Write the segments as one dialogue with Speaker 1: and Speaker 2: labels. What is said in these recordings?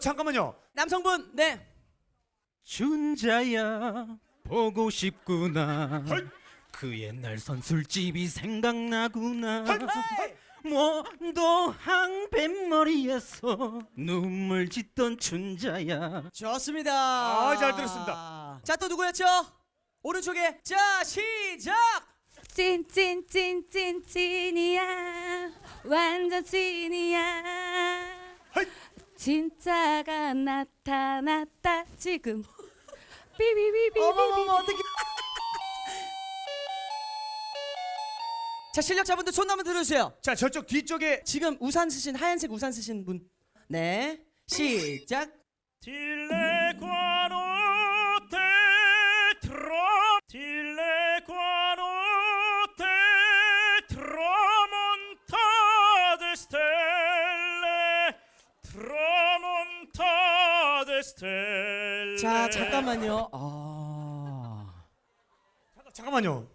Speaker 1: 잠깐만요.
Speaker 2: 남성분 네.
Speaker 3: 준자야 보고 싶구나 그 옛날 선술집이 생각나구나 모도 항뱃머리에서 눈물 짓던 춘자야
Speaker 2: 좋습니다.
Speaker 1: 아, 잘 들었습니다.
Speaker 2: 자 또 누구였죠? 오른쪽에 자 시작.
Speaker 4: 찐찐찐찐 찐이야 완전 찐이야
Speaker 1: 헤이.
Speaker 4: 진짜가 나타났다 지금 삐비비비비비
Speaker 2: 어머머머 어떻게? 자 실력자분들 손 한번 들어주세요.
Speaker 1: 자 저쪽 뒤쪽에
Speaker 2: 지금 우산 쓰신 하얀색 우산 쓰신 분. 네 시작.
Speaker 3: Quanote
Speaker 2: 자 잠깐만요. 아
Speaker 1: 잠깐, 잠깐만요.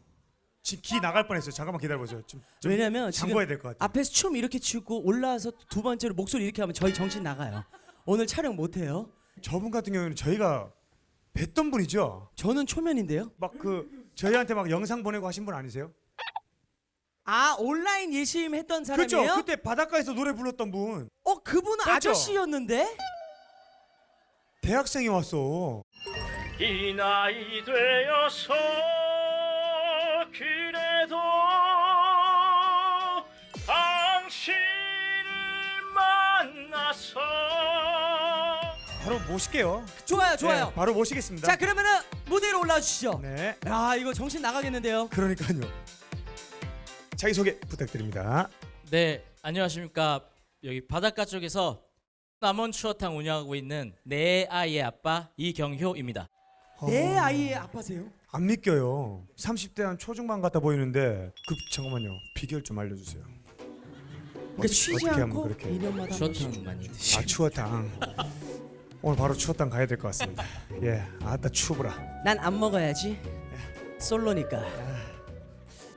Speaker 1: 지금 기 나갈 뻔했어요. 잠깐만 기다려보세요. 좀, 좀
Speaker 2: 왜냐면 지금
Speaker 1: 잠궈야 될 것 같아요.
Speaker 2: 앞에서 춤 이렇게 추고 올라와서 두 번째로 목소리 이렇게 하면 저희 정신 나가요. 오늘 촬영 못 해요.
Speaker 1: 저분 같은 경우는 저희가 뵀던 분이죠.
Speaker 2: 저는 초면인데요.
Speaker 1: 막 그 저희한테 막 영상 보내고 하신 분 아니세요?
Speaker 2: 아 온라인 예심 했던
Speaker 1: 그렇죠.
Speaker 2: 사람이에요?
Speaker 1: 그때 바닷가에서 노래 불렀던 분
Speaker 2: 어 그분은
Speaker 1: 맞죠?
Speaker 2: 아저씨였는데?
Speaker 1: 대학생이 왔어.
Speaker 3: 이 나이 되어서 그래도 당신을 만나서
Speaker 1: 바로 모실게요.
Speaker 2: 좋아요 좋아요.
Speaker 1: 네, 바로 모시겠습니다.
Speaker 2: 자 그러면은 무대로 올라와 주시죠.
Speaker 1: 네.
Speaker 2: 야 이거 정신 나가겠는데요.
Speaker 1: 그러니까요. 자기 소개 부탁드립니다.
Speaker 5: 네, 안녕하십니까. 여기 바닷가 쪽에서 남원 추어탕 운영하고 있는 내 아이의 아빠 이경효입니다.
Speaker 2: 내
Speaker 1: 어,
Speaker 2: 아이의 아빠세요?
Speaker 1: 안 믿겨요. 30대 한 초중반 같아 보이는데 그 잠깐만요. 비결 좀 알려주세요.
Speaker 2: 그러니까 쉬지
Speaker 1: 어떻게 하면
Speaker 2: 않고
Speaker 1: 그렇게
Speaker 2: 2년마다
Speaker 5: 추어탕 많이 드시.
Speaker 1: 아 추어탕 오늘 바로 추어탕 가야 될 것 같습니다. 예, 아따 추브라.
Speaker 2: 난안 먹어야지. 솔로니까.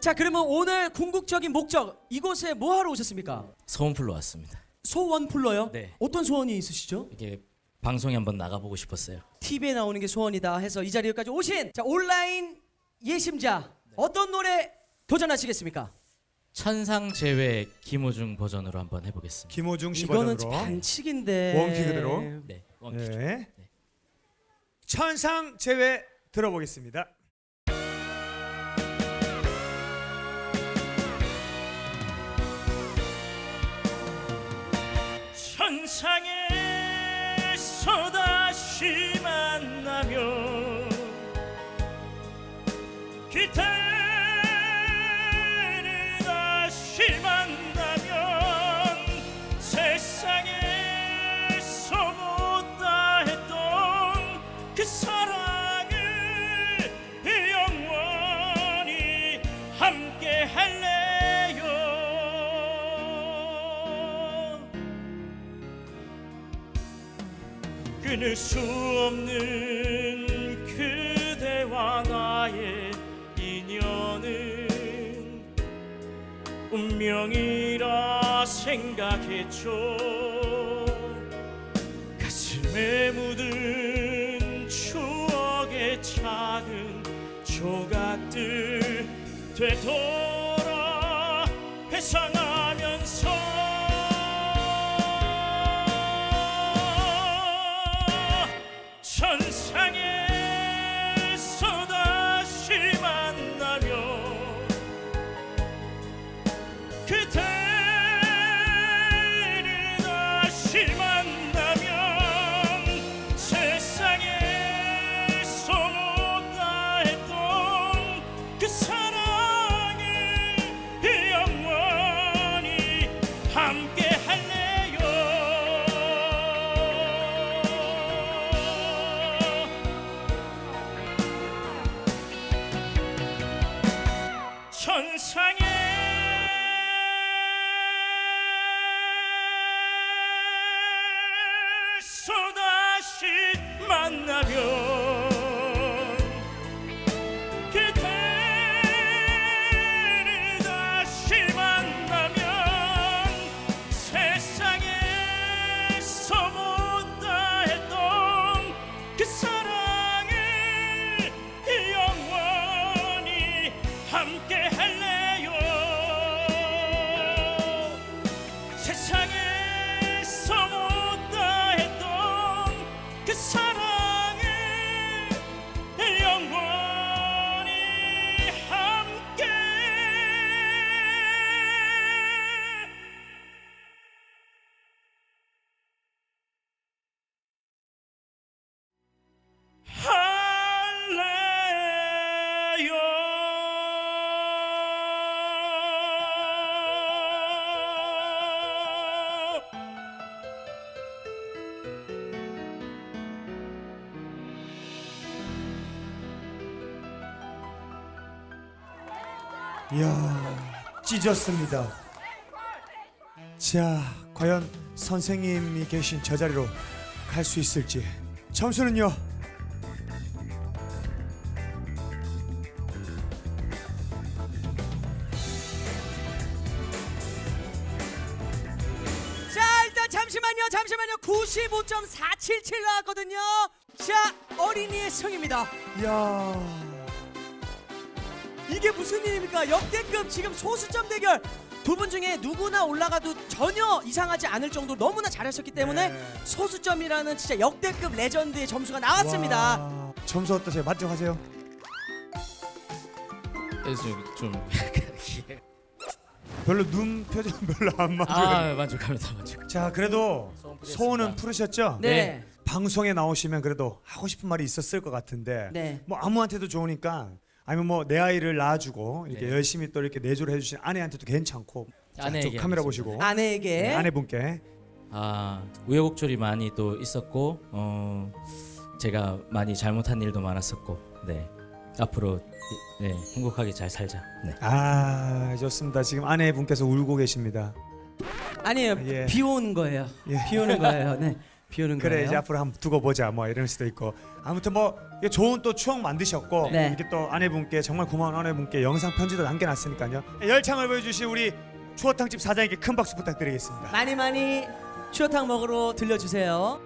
Speaker 2: 자 그러면 오늘 궁극적인 목적 이곳에 뭐 하러 오셨습니까?
Speaker 5: 소원 풀러 왔습니다.
Speaker 2: 소원 풀러요?
Speaker 5: 네.
Speaker 2: 어떤 소원이 있으시죠?
Speaker 5: 이게 방송에 한번 나가보고 싶었어요.
Speaker 2: TV에 나오는 게 소원이다 해서 이 자리까지 오신 자 온라인 예심자 어떤 노래 도전하시겠습니까?
Speaker 5: 천상 제외 김호중 버전으로 한번 해보겠습니다.
Speaker 1: 김호중 씨
Speaker 2: 이거는
Speaker 1: 버전으로.
Speaker 2: 반칙인데
Speaker 1: 원키 그대로.
Speaker 5: 네, 원키죠.
Speaker 1: 네. 천상 제외 들어보겠습니다.
Speaker 3: 천상에서 다시 만나면 그대를 다시 만나면 세상에서 못다 했던 그 사랑 끊을 수 없는 그대와 나의 인연은 운명이라 생각했죠. 가슴에 묻은 추억의 작은 조각들 되돌 천상에서 다시 만나면
Speaker 1: 이야 찢었습니다. 자 과연 선생님이 계신 저 자리로 갈 수 있을지. 점수는요.
Speaker 2: 자 일단 잠시만요 잠시만요. 95.477 나왔거든요. 자 어린이의 성입니다.
Speaker 1: 이야
Speaker 2: 이게 무슨 일입니까 역대급 지금 소수점 대결 두 분 중에 누구나 올라가도 전혀 이상하지 않을 정도 로 너무나 잘하셨기 때문에
Speaker 1: 네.
Speaker 2: 소수점이라는 진짜 역대급 레전드의 점수가 나왔습니다
Speaker 1: 와, 점수 어떠세요? 만족하세요?
Speaker 5: 그래서 좀
Speaker 1: 별로 눈 표정 별로 안 맞아요.
Speaker 5: 아, 만족합니다. 만족.
Speaker 1: 자 그래도
Speaker 5: 소원
Speaker 1: 소원은. 풀으셨죠?
Speaker 2: 네.
Speaker 5: 네.
Speaker 1: 방송에 나오시면 그래도 하고 싶은 말이 있었을 것 같은데
Speaker 2: 네.
Speaker 1: 뭐 아무한테도 좋으니까 아니면 뭐 내 아이를 낳아주고 이렇게
Speaker 5: 네.
Speaker 1: 열심히 또 이렇게 내조를 해주신 아내한테도 괜찮고 자,
Speaker 5: 아내에게
Speaker 1: 저 카메라. 보시고
Speaker 2: 아내에게
Speaker 1: 네, 아내분께
Speaker 5: 아 우여곡절이 많이 또 있었고 어 제가 많이 잘못한 일도 많았었고 네 앞으로 네 행복하게 잘 살자. 네.
Speaker 1: 아 좋습니다 지금 아내분께서 울고 계십니다
Speaker 2: 아니에요
Speaker 1: 예.
Speaker 2: 비 오는 거예요
Speaker 1: 예.
Speaker 2: 비 오는 거예요 네 비 오는
Speaker 1: 그래
Speaker 2: 거예요
Speaker 1: 이제 앞으로 한번 두고 보자 뭐 이럴 수도 있고. 아무튼 뭐 이게 좋은 또 추억 만드셨고
Speaker 2: 네.
Speaker 1: 이렇게 또 아내분께 정말 고마운 아내분께 영상 편지도 남겨놨으니까요. 열창을 보여주신 우리 추어탕집 사장님께 큰 박수 부탁드리겠습니다.
Speaker 2: 많이 많이 추어탕 먹으러 들려주세요